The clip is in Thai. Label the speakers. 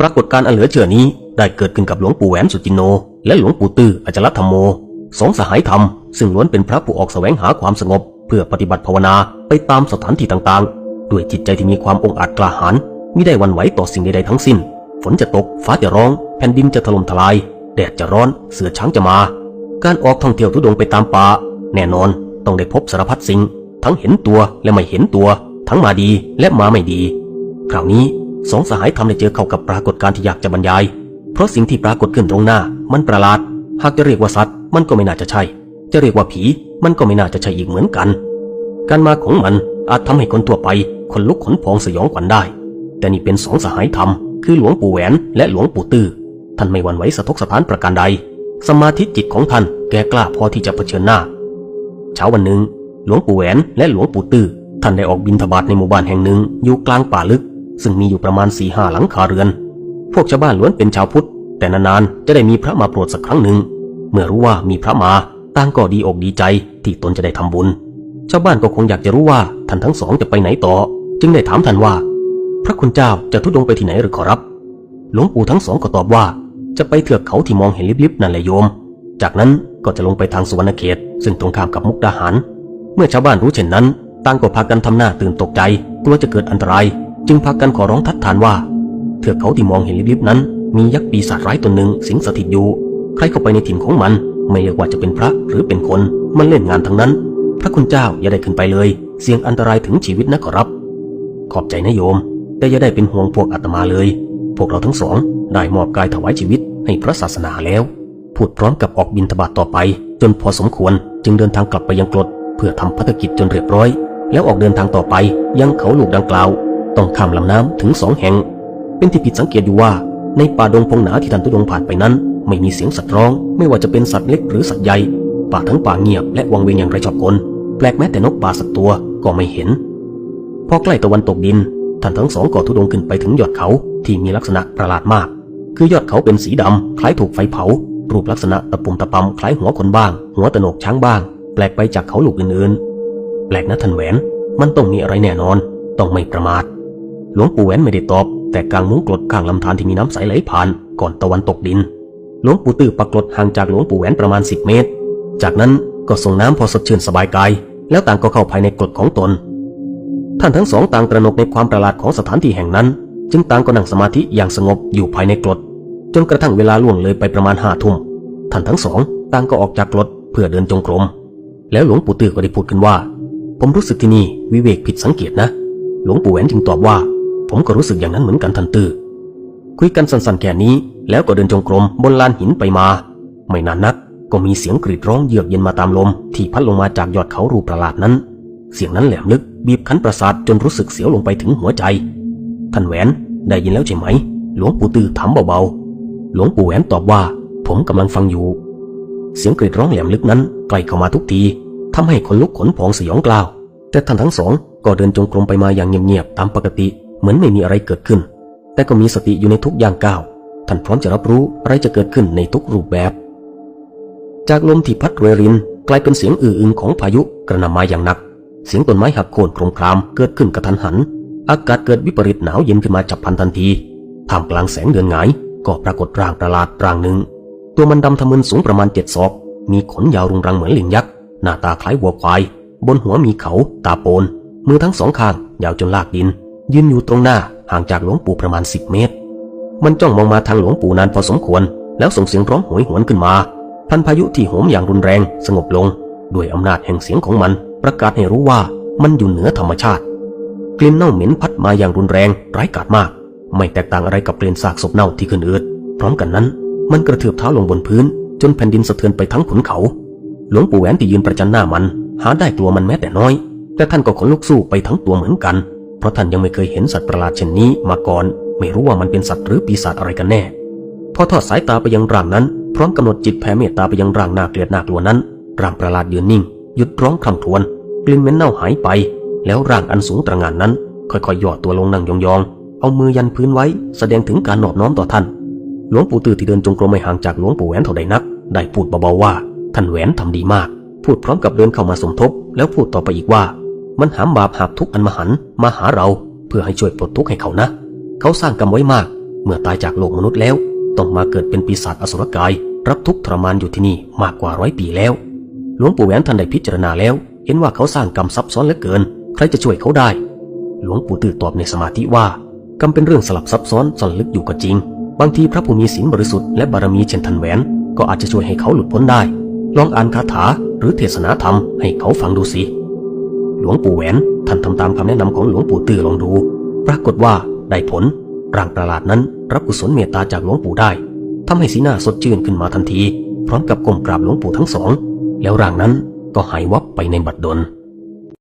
Speaker 1: ปรากฏการอันเหลือเชื่อนี้ได้เกิดขึ้นกับหลวงปู่แหวนสุจินโน และหลวงปู่ตื้ออจลธรรมโม สองสหายธรรม ซึ่งล้วนเป็นพระผู้ออกแสวงหาความสงบ เพื่อปฏิบัติภาวนาไปตามสถานที่ต่างๆ ด้วยจิตใจที่มีความองอาจกล้าหาญมิได้วันไหวต่อสิ่งใดๆทั้งสิ้น ฝนจะตก ฟ้าจะร้อง แผ่นดินจะถล่มทลาย แดดจะร้อน เสือช้างจะมา การออกท่องเที่ยวทุดงไปตามป่า แน่นอนต้องได้พบสารพัดสิ่ง ทั้งเห็นตัวและไม่เห็นตัว ทั้งมาดีและมาไม่ดี คราวนี้ สองสหายทำได้เจอเข้ากับปรากฏการณ์ที่อยากจะบรรยาย เพราะสิ่งที่ปรากฏขึ้นตรงหน้า มันประหลาด หากจะเรียกว่าสัตว์ มันก็ไม่น่าจะใช่ จะเรียกว่าผี มันก็ไม่น่าจะใช่อีกเหมือนกัน การมาของมันอาจทำให้คนทั่วไปขนลุกขนพองสยองขวัญได้ แต่นี่เป็นสองสหายธรรม คือหลวงปู่แหวนและหลวงปู่ตื้อ ท่านไม่หวั่นไหวสะทกสะท้านประการใด สมาธิจิตของท่านแก่กล้าพอที่จะเผชิญหน้า เช้าวันหนึ่งหลวงปู่แหวนและหลวงปู่ตื้อท่านได้ออกบินทบาทในหมู่บ้านแห่งหนึ่งอยู่กลางป่าลึก ซึ่งมีอยู่ประมาณสี่ห้าหลังคาเรือน พวกชาวบ้านล้วนเป็นชาวพุทธ แต่นานๆจะได้มีพระมาโปรดสักครั้งหนึ่ง เมื่อรู้ว่ามีพระมาต่างก็ดีอกดีใจที่ตนจะได้ทำบุญ ชาวบ้านก็คงอยากจะรู้ว่าท่านทั้งสองจะไปไหนต่อ จึงได้ถามท่านว่า พระคุณเจ้าจะทุดงไปที่ไหนหรือขอรับ หลวงปู่ทั้งสองก็ตอบว่า จะไปเถือกเขาที่มองเห็นลิบๆนั่นแหละโยม จากนั้นก็จะลงไปทางสุวรรณเขต ซึ่งตรงข้ามกับมุกดาหาร เมื่อชาวบ้านรู้เช่นนั้นต่างก็พากันทำหน้าตื่นตกใจกลัวจะเกิดอันตราย จึงพากันขอร้องทัดทานว่า เถือกเขาที่มองเห็นลิบๆนั้น มียักษ์ปีศาจร้ายตนหนึ่งสิงสถิตอยู่ ใครเข้าไปในถิ่นของมัน ไม่เรียกว่าจะเป็นพระหรือเป็นคน มันเล่นงานทั้งนั้น พระคุณเจ้าอย่าได้ขึ้นไปเลย เสี่ยงอันตรายถึงชีวิตนะขอรับ ขอบใจนะโยม แต่อย่าได้เป็นห่วงพวกอาตมาเลย พวกเราทั้งสองได้มอบกายถวายชีวิตให้พระศาสนาแล้ว พูดพร้อมกับออกบินทบาทต่อไป จนพอสมควรจึงเดินทางกลับไปยังกรดเพื่อทำภารกิจจนเรียบร้อย แล้วออกเดินทางต่อไปยังเขาลูกดังกล่าว ต้องข้ามลำน้ำถึงสองแห่ง เป็นที่ผิดสังเกตอยู่ว่า ในป่าดงพงหนาที่ท่านตุดงผ่านไปนั้น ไม่มีเสียงสัตว์ร้อง ไม่ว่าจะเป็นสัตว์เล็กหรือสัตว์ใหญ่ป่าทั้งป่าเงียบและวังเวงอย่างไรชอบกลแปลกแม้แต่นกป่าสักตัวก็ไม่เห็นพอใกล้ตะวันตกดินท่านทั้งสองก็ทุดงขึ้นไปถึงยอดเขาที่มีลักษณะประหลาดมาก คือยอดเขาเป็นสีดำคล้ายถูกไฟเผา รูปลักษณะตะปุ่มตะปำคล้ายหัวคนบ้าง หัวตะโหนกช้างบ้าง แปลกไปจากเขาลูกอื่นๆ แปลกนะท่านแหวน มันต้องมีอะไรแน่นอน ต้องไม่ประมาท หลวงปู่แหวนไม่ได้ตอบ แต่กลางมุ้งกรดข้างลำธารที่มีน้ำใสไหลผ่านก่อนตะวันตกดิน หลวงปู่ตื้อปักกรดห่างจากหลวงปู่แหวนประมาณ 10 เมตร จากนั้นก็ส่งน้ำพอสดชื่นสบายกาย แล้วต่างก็เข้าภายในกรดของตน ท่านทั้งสองต่างตระหนกในความประหลาดของสถานที่แห่งนั้น จึงต่างก็นั่งสมาธิอย่างสงบอยู่ภายในกรดจนกระทั่งเวลาล่วงเลยไปประมาณห้าทุ่มท่านทั้งสองต่างก็ออกจากกรดเพื่อเดินจงกรม แล้วหลวงปู่ตื้อก็ได้พูดขึ้นว่า ผมรู้สึกที่นี่วิเวกผิดสังเกตนะ หลวงปู่แหวนจึงตอบว่า ผมก็รู้สึกอย่างนั้นเหมือนกันทันตือคุยกันสั้นๆแค่นี้ แล้วก็เดินจงกรมบนลานหินไปมา ไม่นานนักก็มีเสียงกรีดร้องเยือกเย็นมาตามลม ที่พัดลงมาจากยอดเขารูประหลาดนั้น เสียงนั้นแหลมลึก บีบคั้นประสาทจนรู้สึกเสียวลงไปถึงหัวใจ ท่านแหวนได้ยินแล้วใช่ไหม หลวงปู่ตือถามเบาๆ หลวงปู่แหวนตอบว่า ผมกำลังฟังอยู่ เสียงกรีดร้องแหลมลึกนั้นใกล้เข้ามาทุกทีทำให้ขนลุกขนพองสยองกล้าว แต่ท่านทั้งสองก็เดินจงกรมไปมาอย่างเงียบๆตามปกติ เหมือนไม่มีอะไรเกิดขึ้น แต่ก็มีสติอยู่ในทุกอย่างก้าวท่านพร้อมจะรับรู้อะไรจะเกิดขึ้นในทุกรูปแบบ จากลมที่พัดเรรินกลายเป็นเสียงอื้ออึงของพายุกระหน่ำมาอย่างหนัก เสียงต้นไม้หักโค่นโครมครามเกิดขึ้นกระทันหัน อากาศเกิดวิปริตหนาวเย็นขึ้นมาจับพันทันทีท่ามกลางแสงเดือนหงาย ก็ปรากฏร่างประหลาดร่างหนึ่ง ตัวมันดำทะมึนสูงประมาณเจ็ดศอก มีขนยาวรุงรังเหมือนลิงยักษ์ หน้าตาคล้ายวัวควาย บนหัวมีเขา ตาโปน มือทั้งสองข้างยาวจนลากดิน ยืนอยู่ตรงหน้าห่างจากหลวงปู่ประมาณสิบเมตร มันจ้องมองมาทางหลวงปู่นานพอสมควร แล้วส่งเสียงร้องโหยหวนขึ้นมา พันพายุที่โหมอย่างรุนแรงสงบลง ด้วยอำนาจแห่งเสียงของมัน ประกาศให้รู้ว่ามันอยู่เหนือธรรมชาติ กลิ่นเน่าเหม็นพัดมาอย่างรุนแรงร้ายกาจมาก ไม่แตกต่างอะไรกับกลิ่นซากศพเน่าที่ขึ้นอืดพร้อมกันนั้น มันกระเทือบเท้าลงบนพื้น จนแผ่นดินสะเทือนไปทั้งขุนเขา หลวงปู่แหวนที่ยืนประจันหน้ามัน หาได้กลัวมันแม้แต่น้อย แต่ท่านก็ขนลุกสู้ไปทั้งตัวเหมือนกัน เพราะท่านยังไม่เคยเห็นสัตว์ประหลาดเช่นนี้มาก่อน ไม่รู้ว่ามันเป็นสัตว์หรือปีศาจอะไรกันแน่ พอทอดสายตาไปยังร่างนั้น พร้อมกำหนดจิตแผ่เมตตาไปยังร่างน่าเกลียดน่ากลัวนั้น ร่างประหลาดยืนนิ่ง หยุดร้องคำครวญกลิ่นเหม็นเน่าหายไป แล้วร่างอันสูงตระหง่านนั้น ค่อยๆย่อตัวลงนั่งยองๆ เอามือยันพื้นไว้ แสดงถึงการนอบน้อมต่อท่าน หลวงปู่ตื้อที่เดินจงกรมไม่ห่างจากหลวงปู่แหวนเท่าใดนัก ได้พูดเบาๆว่า ท่านแหวนทำดีมาก พูดพร้อมกับเดินเข้ามาสมทบ แล้วพูดต่อไปอีกว่า มันหามบาปหาบทุกข์อันมหันต์มาหาเราเพื่อให้ช่วยปลดทุกข์ให้เขานะ เขาสร้างกรรมไว้มาก เมื่อตายจากโลกมนุษย์แล้ว ต้องมาเกิดเป็นปีศาจอสุรกาย รับทุกข์ทรมานอยู่ที่นี่มากกว่าร้อยปีแล้วหลวงปู่แหวนท่านได้พิจารณาแล้ว เห็นว่าเขาสร้างกรรมซับซ้อนเหลือเกิน ใครจะช่วยเขาได้ หลวงปู่ตื่นตอบในสมาธิว่ากรรมเป็นเรื่องสลับซับซ้อนซ่อนลึกอยู่ก็จริง บางทีพระผู้มีศีลบริสุทธิ์และบารมีเช่นทันแหวน ก็อาจจะช่วยให้เขาหลุดพ้นได้ ลองอ่านคาถาหรือเทศนาธรรมให้เขาฟังดูสิ หลวงปู่แหวนท่านทำตามคำแนะนำของหลวงปู่ตือลองดู ปรากฏว่าได้ผลร่างประหลาดนั้นรับกุศลเมตตาจากหลวงปู่ได้ทำให้สีหน้าสดชื่นขึ้นมาทันที พร้อมกับก้มกราบหลวงปู่ทั้งสอง แล้วร่างนั้นก็หายวับไปในบัดดล